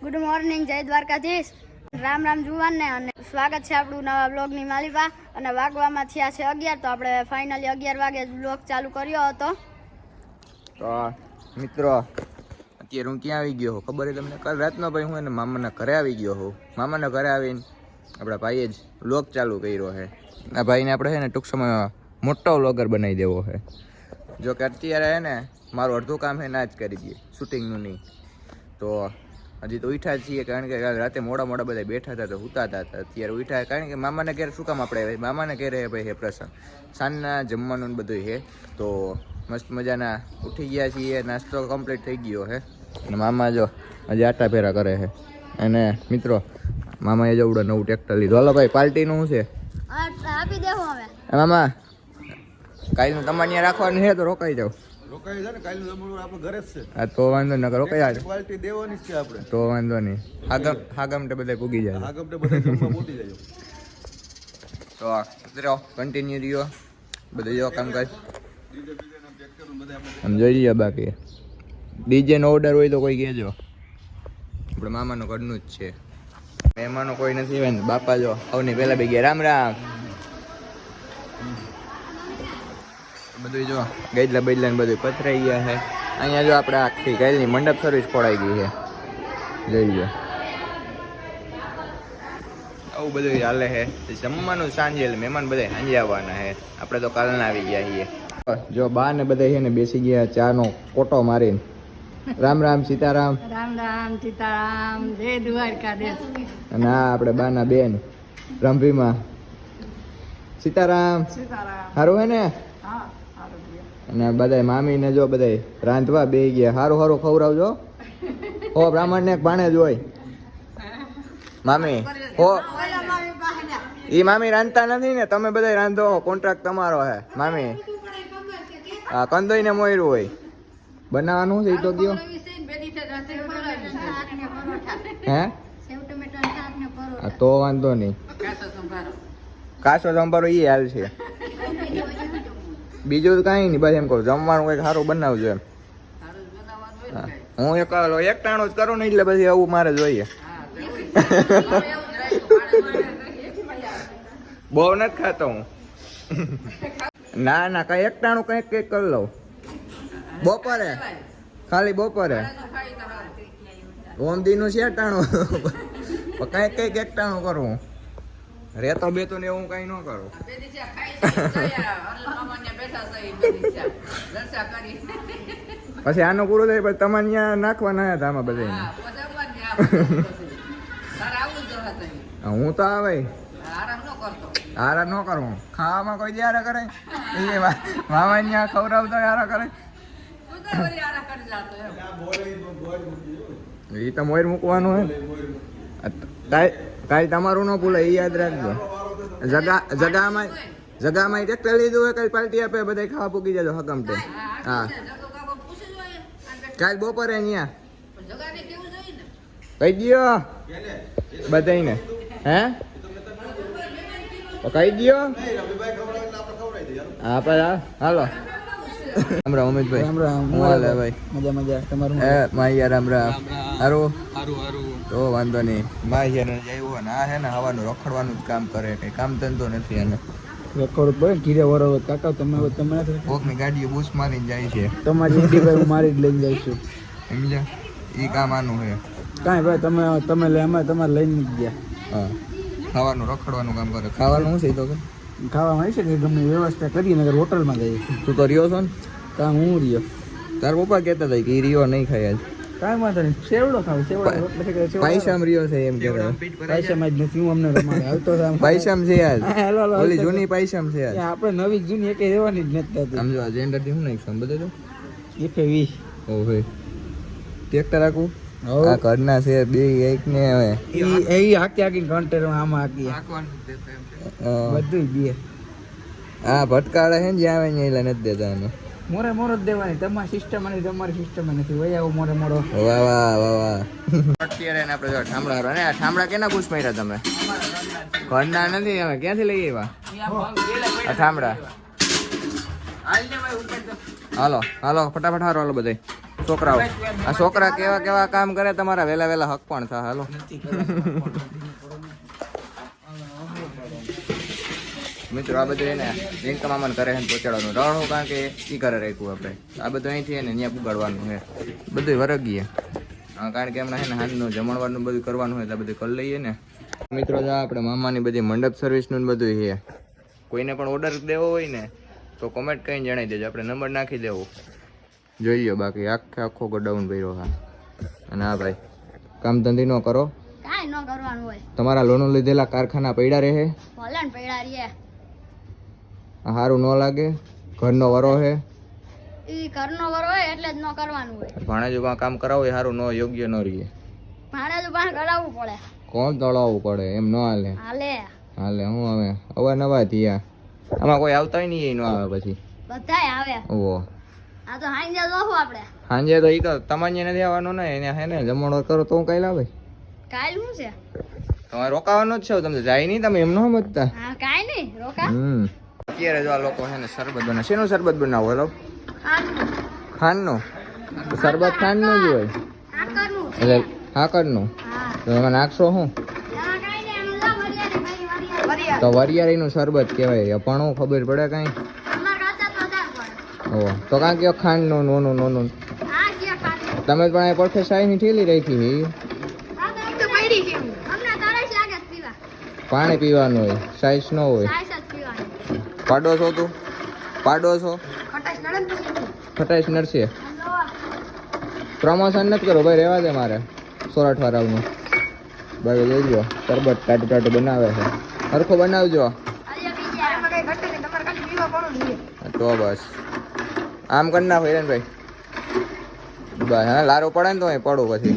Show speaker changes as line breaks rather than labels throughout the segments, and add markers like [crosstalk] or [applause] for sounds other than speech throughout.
Good morning જય દ્વારકાધીશ. રામ રામ જુવાનને અને સ્વાગત છે આપણું નવા બ્લોગની માલિકા. અને વાગવામાં થયા છે અગિયાર, તો આપણે ફાઇનલી અગિયાર વાગે બ્લોગ ચાલુ કર્યો હતો.
તો, મિત્રો, અત્યારે હું ક્યાં આવી ગયો હું ખબર છે તમને? કાલ રાતનો ભાઈ હું એને મામાના ઘરે આવી ગયો હોઉં. મામાના ઘરે આવીને આપણા ભાઈએ જ બ્લોગ ચાલુ કર્યો છે આ ભાઈને આપણે છે ને ટૂંક સમયમાં મોટો વ્લોગર બનાવી દેવો છે જો કે અત્યારે છે ને મારું અડધું કામ છે ના જ કરી દઈએ શૂટિંગનું નહીં. તો હજી તો ઉઠ્યા છીએ કારણ કે રાતે મોડા મોડા બધા બેઠા હતા તો સુતા હતા. અત્યારે ઉઠ્યા કારણ કે મામાને ઘેર શું કામ આપણે મામાને ઘેર ભાઈ હે પ્રસંગ. સાંજના જમવાનું ને બધું હે તો મસ્ત મજાના ઉઠી ગયા છીએ નાસ્તો કમ્પ્લીટ થઈ ગયો હે અને મામા જો હજી આટા ફેરા કરે છે. અને મિત્રો મામાએ જવડો નવું ટ્રેક્ટર લીધું. હાલો ભાઈ પાર્ટીનું શું છે?
આપી દેવું
હવે. મામા કાલનું તમારે ત્યાં રાખવાનું છે તો રોકાઈ જાવ
રોકાઈ છે ને કાલનું જમવાનું આપણે ઘરે જ છે.
હા તો વાંધો ન કરો જાય.
ક્વોલિટી દેવાની છે આપણે.
તો વાંધો નહીં. હાગમ હાગમ તો બધા પૂગી જાય.
આ ગમતે બધા જમવા મોટી જાય.
તો મિત્રો કન્ટિન્યુ રહ્યો. બધું જો કામકાજ આમ જોઈ લઈએ બાકી. ડીજે નો ઓર્ડર હોય તો કોઈ કહેજો. આપણે મામાનું ઘરનું જ છે. મહેમાનો કોઈ નથી હોય ને બાપા જો આવની પહેલાં બે ગયા રામ રામ. બધું જો ગઈડલા બદલા ને બધું પથરાઈ ગયા છે. અહીંયા જો આપણે આખી ગયેલી મંડપ સર્વિસ ખોડાઈ ગઈ છે. જોઈ લો આવું બધું ચાલે છે. જમવાનું સાંજે મહેમાન બધા સાંજે આવવાના છે. આપણે તો કાલના આવી ગયા છીએ. જો બા ને બધા છે ને બેસી ગયા ચા નો કોટો મારીને. રામ રામ સીતારામ.
રામ રામ સીતારામ. જય દ્વારકાધીશ.
અને આ આપણે બાના બેન રંભીમાં. સીતારામ.
સીતારામ.
સારું હે ને. અને બધા મામી ને જો બધા રાંધવા બે ગયા. સારું સારું ખવડાવજો. હો બ્રાહ્મણ ને ભાણે જ હોય. મામી હો. ઈ મામી રાંધતા નથી ને તમે બધા રાંધો કોન્ટ્રાક્ટ તમારો હે. મામી હા કંદોઈ ને મોયરું હોય. બનાવવાનું છે તો કયો હે? હા, તો વાંધો નહીં. કાસો સંભારો ઈ હાલ છે. બીજું કાંઈ નહીં બસ એમ કહું જમવાનું કંઈક સારું બનાવજો એમ. હા. એક એકટાણું જ કરું ને એટલે પછી આવું મારે જોઈએ. [laughs] બહુ નથી ખાતો હું. ના ના કઈ એક ટાણું કંઈક કંઈક કરી લઉં. બપોરે ખાલી બપોરે. ઓમ દીનું છે ટાણું [laughs] કંઈક કંઈક એક ટાણું કરું રેતો બેતો ને એવું કઈ ન કરું. પછી આનું પૂરો થાય, પછી તમારે ત્યાં નાખવાના હતા આમાં બધા હું તો આવે. આરામ ન કરું ખાવામાં કોઈ જ્યારે કરે? એ મામા ત્યાં ખવડાવતો આરા કરે? એ તો મોર મૂકવાનું હે કાંઈ કાંઈ તમારું ન ભૂલે એ યાદ રાખજો. જગા જગામાં જગામાં ટ્રેક્ટર લીધું હોય કાલ પાર્ટી આપે બધા ખાવા પૂકી જજો હકમ તે. હા. કાલ બપોરે અહીંયા. કહી દો બધાને હે? તો કહી દો હા પર હાલો. રામ રામ અમિતભાઈ
રામ રામ.
હું હાલે ભાઈ?
મજા મજા તમારું
એ માહિયા રામ રામ. હારું? તો વાંધો નહીં. માહિયા ને આ હે ને હવાનું રખડવાનું જ કામ કરે કઈ કામ ધંધો નથી એને.
રેકોર્ડ પડે ઘીરે વરો કાકા તમે તમે
કોકની ગાડીઓ બૂસ મારીને જાય છે.
તમારી ભાઈ હું મારી જ લઈને છું.
સમજ્યા? એ કામ આનું છે.
કાંઈ ભાઈ તમે તમે લે અમે તમારે લઈને ગયા.
હા. ખાવાનું રખડવાનું કામ કરે. ખાવાનું શું છે તો કે?
ખાવા હોય છે કે ગમે વ્યવસ્થા કરીને નગર હોટલમાં જઈએ
તું તો રહ્યો છો ને?
કાં હું રહ્યો?
તાર પપ્પા કહેતા હતા કે એ રહ્યો નહીં ખાય આજ.
કાંઈ વાંધો નહીં. સેવડો ખાવ સેવડો
પૈસામાં રહ્યો છે એમ કે
પૈસામાં જ નથી હું અમને રમાડે. છે આમ.
પૈસામાં છે આજ.
હા, હાલો, હાલો,
ઓલી જૂની પૈસામાં છે આજ.
આપણે નવી જૂની એકે રહેવાની જ નથી થતી.
આમ જો આ જેન્ડરથી હું નાખશું? સમજો તો
એકે વીસ.
ઓ ભાઈ ટ્રેક્ટર રાખું. આ ઘરના છે બે એક ને હવે
એ એ હાકી હાકીને ઘંટેરમાં આમાં હાકીએ.
અ,
બધું બે
આ ભટકાળે છે ને જ્યાં આવે ને એલા નથી દેતા એને
મોરે મોરો જ દેવાની. તમારી સિસ્ટમ અને તમારી સિસ્ટમ નથી. વહી આવો મોરે મોરો.
વાહ વાહ વાહ વાહ. અત્યારે એને આપણે જો ઠામડા હારો. અને આ ઠામડા કેના પૂછ માર્યા તમે? ઘરના નથી. અમે ક્યાંથી લઈ આવ્યા? આ ઠામડા. હાલો હાલો ફટાફટ હારો હાલો બધાય. છોકરાઓ. આ છોકરા કેવા કેવા કામ કરે તમારા વેલા વેલા હક પણ થાય હાલો. મિત્રો આ બધું એને રિંકા મામાને કરે છે ને પહોંચાડવાનું. રણું કારણ કે એ કરે રાખ્યું આપણે. આ બધું અહીંથી એને ત્યાં પુગાડવાનું છે. બધું વરગીએ કારણ કે એમના છે ને હાથનું જમણવારનું બધું કરવાનું હોય એટલે બધું કરી લઈએ ને. મિત્રો જો આપણે મામાની બધી મંડપ સર્વિસનું બધું છે. કોઈને પણ ઓર્ડર દેવો હોય ને તો કોમેન્ટ કરીને જણાવી દેજો. આપણે નંબર નાખી દેવો. જોઈ લો બાકી આખે આખો ગોડાઉન ભર્યો હા. અને હા ભાઈ કામ ધંધી નો કરો.
કાંઈ ન કરવાનું હોય.
તમારા લોનો લીધેલા કારખાના પડ્યા રહે.
ભલે ને પૈડા રહીએ
સારું ન લાગે? ઘરનો વરો છે
ઈ ઘરનો વરો હોય એટલે જ ન કરવાનું હોય.
ભાણેજો કાં કામ કરાવો એ સારું ન યોગ્ય ન રહીએ.
તો પાસે પડે.
કોણ દળાવવું પડે? એમ ન હાલે.
હાલે.
હાલે હું હવે? અવારનવાર થયા. આમાં કોઈ આવતા નહીં ન આવે પછી.
બધાય આવે.
ઓહો.
આ તો હાઈ જોવું આપણે.
સાંજે તો ઈ તો તમારે નથી આવવાનું ને? એને હે ને જમણો કરો તો હું કઈ લાવે
કાલ શું છે?
તમારે રોકાવાનું જ છે તમને જાય નહીં તમે એમ ન સમજતા.
હા કાંઈ નહીં રોકા.
હમ. અત્યારે જો આ લોકો છે ને શરબત બનાવે. શેનું શરબત બનાવો? હેલો? ખાંડનું. શરબત ખાંડનું જ હોય. એટલે હાકરનું.
હા
તો એમાં નાખશો શું
કાંઈ
તો વરિયાળીનું શરબત કહેવાય. પણ ખબર પડે કાંઈ? ઓ તો કાં કયો ખાંડનું નોનું નોનું? તમે પણ એ પડખે શાહીની ઠેલી રાખી
પીવા.
પાણી પીવાનું હોય સાઈઝ ન હોય. પાડો છો તું? પાડો છો? ખટાઈશ નડશે. પ્રમોશન નથી કરો ભાઈ રહેવા દે મારે. સોરઠ વાળાનું ભાઈ જોઈજો શરબત ટાટું ટાટું બનાવે છે. સરખો બનાવજો. તો બસ. આમ કરી નાખો ભાઈ. બસ હા લારો પડે ને તો અહીં પડું પછી.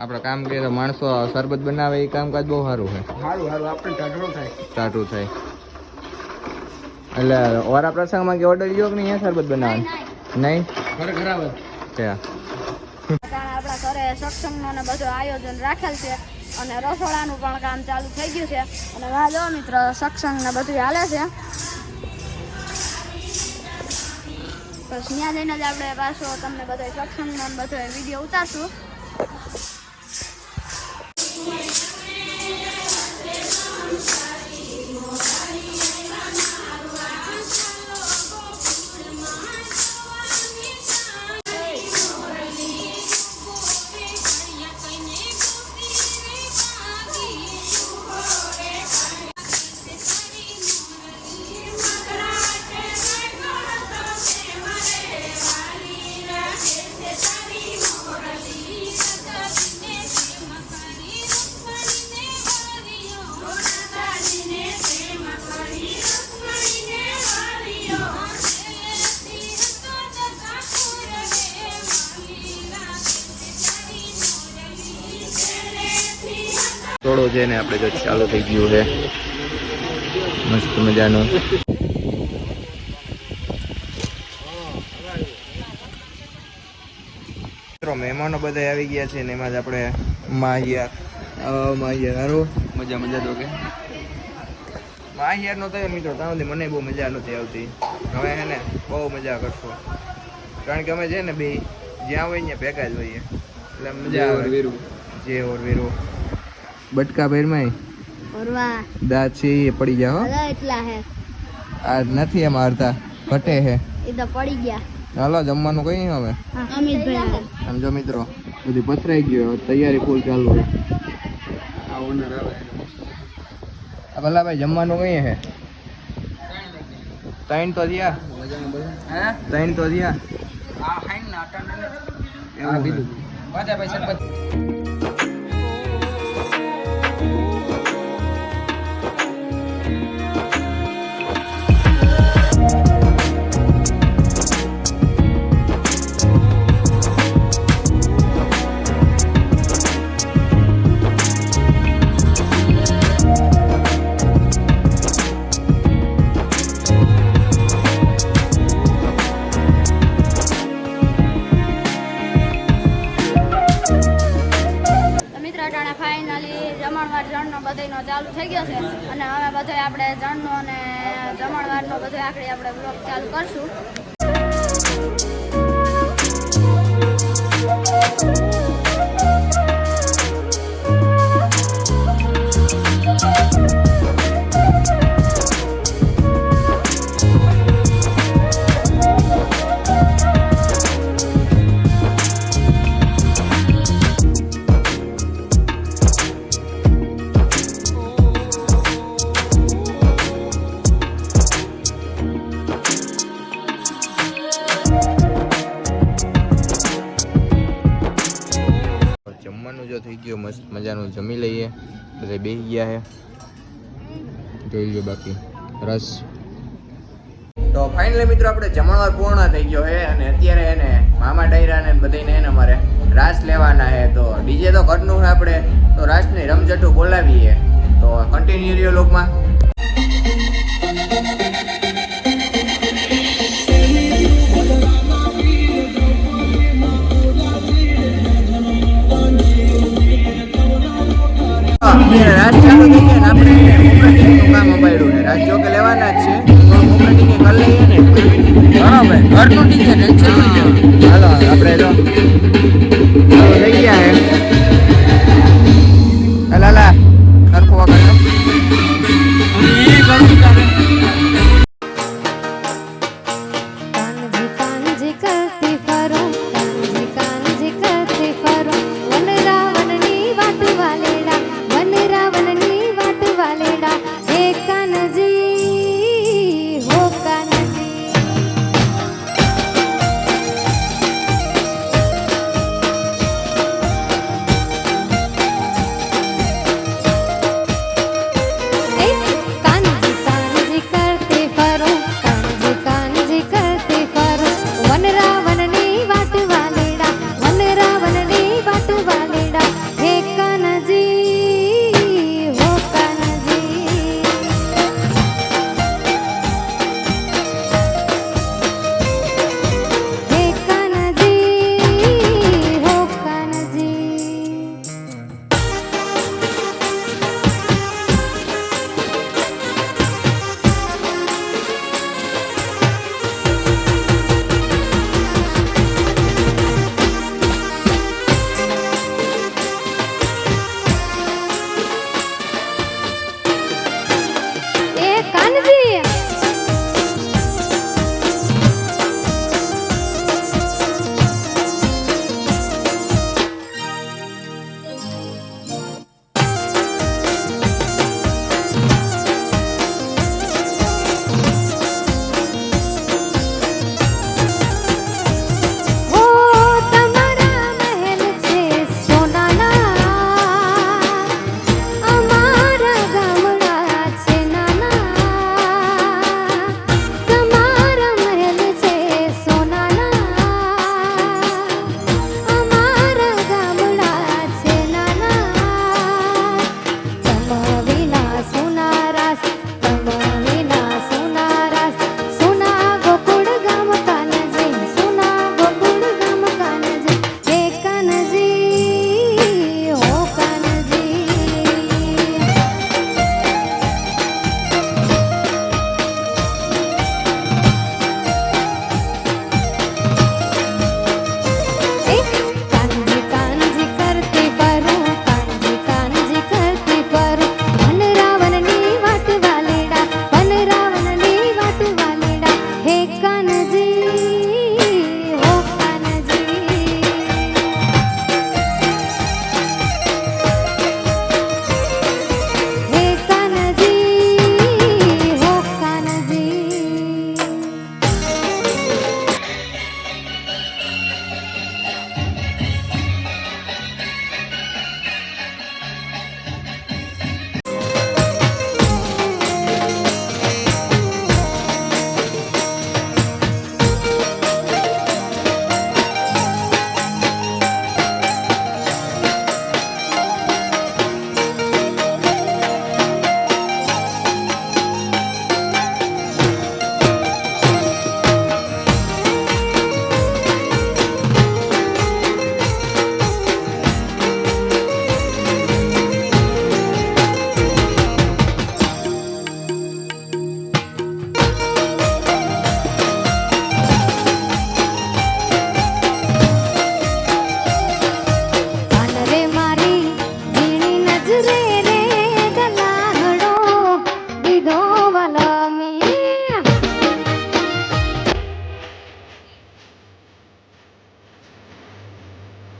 આપણે કામ કરીએ તો માણસો શરબત બનાવે એ કામકાજ બહુ સારું છે.
સારું સારું આપણે ટાટું થાય.
ટાટું થાય. એટલે ઓરા પ્રસંગમાં કે ઓર્ડર લ્યો કે નહીં અહીંયા શરબત બનાવે નહીં
ઘરે ખરાબ
આપણા ઘરે સત્સંગનો ને બધું આયોજન રાખેલ છે અને રસોડાનું પણ કામ ચાલુ થઈ ગયું છે. અને વાહ જો મિત્ર સત્સંગ ને બધું હાલે છે. બસ ત્યાં જઈને જ આપણે પાછો તમને બધો સત્સંગનો બધો વીડિયો ઉતારશું.
થોડું છે ને આપણે જો ચાલુ થઈ ગયું છે. મસ્ત મજાનું. મિત્રો મહેમાનો બધા આવી ગયા છે ને એમાં જ આપણે માહિયાર. માહિયાર. હારો? મજા મજા તો કે. માહિયાર નો થયો મિત્રો ત્યાં સુધી મને બહુ મજા નથી આવતી. હવે હે ને બહુ મજા કરશો. કારણ કે અમે છે ને બે જ્યાં હોય ત્યાં ભેગા જ હોઈએ. એટલે મજા આવે. જે ઓર વીરો. બટકા ભેરમાં
ફરવા
દાંત છે એ પડી ગયા હો.
એટલા હે.
આ નથી એ મારતા ઘટે છે
એ તો પડી ગયા.
હાલો જમવાનું કઈ હવે?
અમિતભાઈ
સમજો મિત્રો બધી પથરાઈ ગયો તૈયારી ફૂલ ચાલુ હોય આ ભલા ભાઈ જમવાનું કઈ છે ત્રણ તો થયા.
હે?
ત્રણ તો થયા.
આ ખાઈને ના અટાણે
એવું છે.
બધા ભાઈ
આપણે જણનો અને જમણવારનો બધો આખરે આપણે બ્લોગ ચાલુ કરશું.
બાકી રસ. તો ફાઇનલી મિત્રો આપણે જમણવાર પૂર્ણ થઈ ગયો છે અને અત્યારે એને મામા ડાયરા ને બધાને એને અમારે રાસ લેવાના છે. તો ડીજે તો ઘરનું છે આપણે. તો રાસની રમઝટું બોલાવીએ. તો કન્ટિન્યુ રહ્યો લોકમાં. રાસ ચાલુ થઈ ગયા આપણે ઓપરેટિંગનું કામ અપાડ્યું છે. કે લેવાના જ છે. તો ઓપરેટિંગ કરી લઈએ ને. બરાબર. ઘરનું ટીકે ટેન્શન હાલો આપણે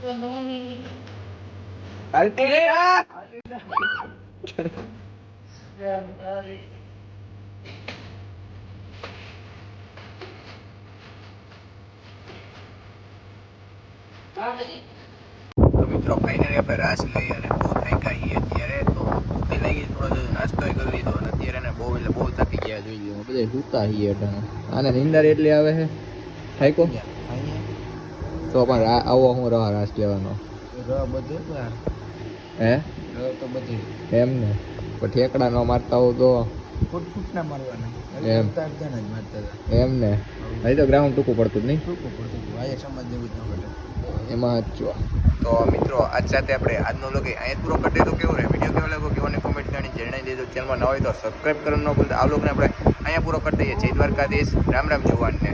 મિત્રો
ફાઇનલી આપણે રાસ લઈ અને બહુ થાક્યા ગઈ અત્યારે તો ભૂખ લાગી થોડો નાસ્તો કરી લીધો અને અત્યારે ને બહુ એટલે બહુ થાકી ગયા જોઈ લીધું બધા સૂતા છીએ આને નિંદર એટલી આવે છે થાકો તો પણ આવો હું રહ રાસ લેવાનો હે? એમ ને? પણ ઠેકડા ન મારતા હોવ તો.
ફૂટ ફૂટ ના મારવાના
એમ.
જ મારતા
એમ ને? હજી તો ગ્રાઉન્ડ ટૂંકું પડતું જ નહીં?
ટૂંકું પડતું આ સમાજ જેવું જ ન ઘટે.
એમાં જ જો. તો મિત્રો આજ સાથે આપણે આજનો લોક અહીંયા પૂરો કરી દે તો કેવું રહે? વીડિયો કેવો લાગ્યો? કેવો ને કોમેન્ટ કરીને જણાવી દેજો. ચેનલમાં ન હોય તો સબસ્ક્રાઈબ કરવાનું ન ભૂલતા. આ લોકોને આપણે અહીંયા પૂરો કરી દઈએ. જય દ્વારકાધીશ. રામ રામ જુવાનને.